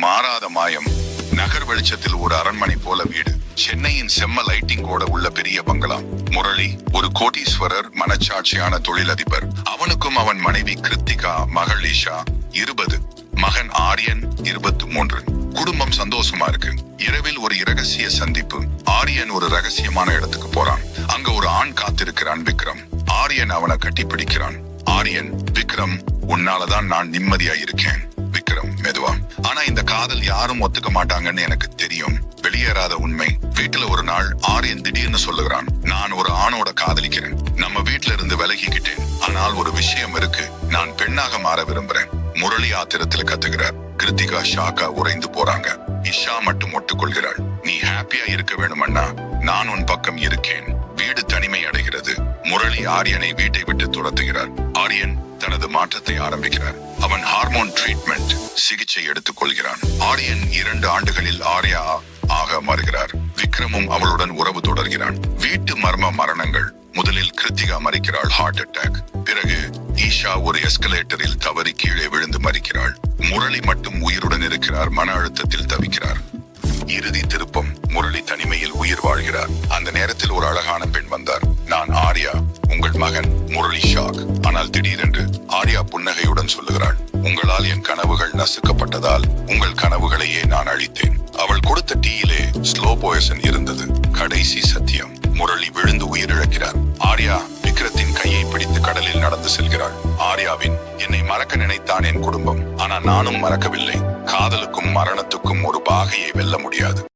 மாறாத மாயம். நகர் வெளிச்சத்தில் ஒரு அரண்மனை போல வீடு. சென்னையின் செம்ம லைட்டிங்கோட உள்ள பெரிய பங்களா. முரளி ஒரு கோடீஸ்வரர் மனச்சாட்சியான தொழிலதிபர். அவனுக்கும் அவன் மனைவி கிருத்திகா மகள் ஈஷா இருபது. மகன் ஆரியன் இருபத்து மூன்று. குடும்பம் சந்தோஷமா இருக்கு. இரவில் ஒரு இரகசிய சந்திப்பு. ஆரியன் ஒரு ரகசியமான இடத்துக்கு போறான். அங்க ஒரு ஆண் காத்திருக்கிறான் விக்ரம். ஆரியன் அவனை கட்டி பிடிக்கிறான். ஆரியன் விக்ரம் உன்னாலதான் நான் நிம்மதியா இருக்கேன் விக்ரம் மெதுவா. ஆனா இந்த காதல் யாரும் ஒத்துக்க மாட்டாங்கன்னு எனக்கு தெரியும். வெளியேறாத உண்மை. வீட்டுல ஒரு நாள் ஆரியன் திடீர்னு சொல்லுகிறான் நான் ஒரு ஆணோட காதலிக்கிறேன். நம்ம வீட்டுல இருந்து விலகிக்கிட்டேன். ஆனால் ஒரு விஷயம் இருக்கு. நான் பெண்ணாக மாற விரும்புறேன். முரளி ஆத்திரத்துல கத்துகிறார். கிருத்திகா ஷாக்கா உறைந்து போறாங்க. இஷா மட்டும் ஒட்டுக்கொள்கிறாள் நீ ஹாப்பியா இருக்க வேணுமண்ணா நான் உன் பக்கம் இருக்கேன். வீடு தனிமை அடைகிறது. முரளி ஆரியனை வீட்டை விட்டு துரத்துகிறார். ஆரியன் தனது மாற்றத்தை ஆரம்பிக்கிறார். அவன் ஹார்மோன் ட்ரீட்மெண்ட் சிகிச்சை எடுத்துக் கொள்கிறான் ஆரியன் இரண்டு ஆண்டுகளில் ஆர்யா ஆக மறுகிறார். விக்ரமும் அவளுடன் உறவு தொடர்கிறான். வீட்டு மர்ம மரணங்கள். முதலில் கிருத்திகா மறிக்கிறாள். ஹார்ட் அட்டாக் பிறகு ஈஷா ஒரு எஸ்கலேட்டரில் தவறி கீழே விழுந்து மறிக்கிறாள். முரளி மட்டும் உயிருடன் இருக்கிறார். மன அழுத்தத்தில் தவிக்கிறார். இறுதி திருப்பம் முரளி தனிமையில் உயிர் வாழ்கிறார். அந்த நேரத்தில் ஒரு அழகான பெண் வந்தார். நான் ஆர்யா உங்கள் மகன் முரளி ஷாக். ஆனால் திடீரென்று ஆர்யா புன்னகையுடன் சொல்லுகிறாள். உங்களால் என் கனவுகள் நசுக்கப்பட்டதால் உங்கள் கனவுகளையே நான் அழித்தேன். அவள் கொடுத்த டீயிலே ஸ்லோ பாய்சன் இருந்தது. கடைசி சத்தியம் முரளி விழுந்து உயிரிழக்கிறார். ஆர்யா விக்ரத்தின் கையை பிடித்து கடலில் நடந்து செல்கிறாள். ஆர்யாவின் என்னை மறக்க நினைத்தான் என் குடும்பம். ஆனா நானும் மறக்கவில்லை. காதலுக்கும் மரணத்துக்கும் ஒரு பாகையை வெல்ல முடியாது.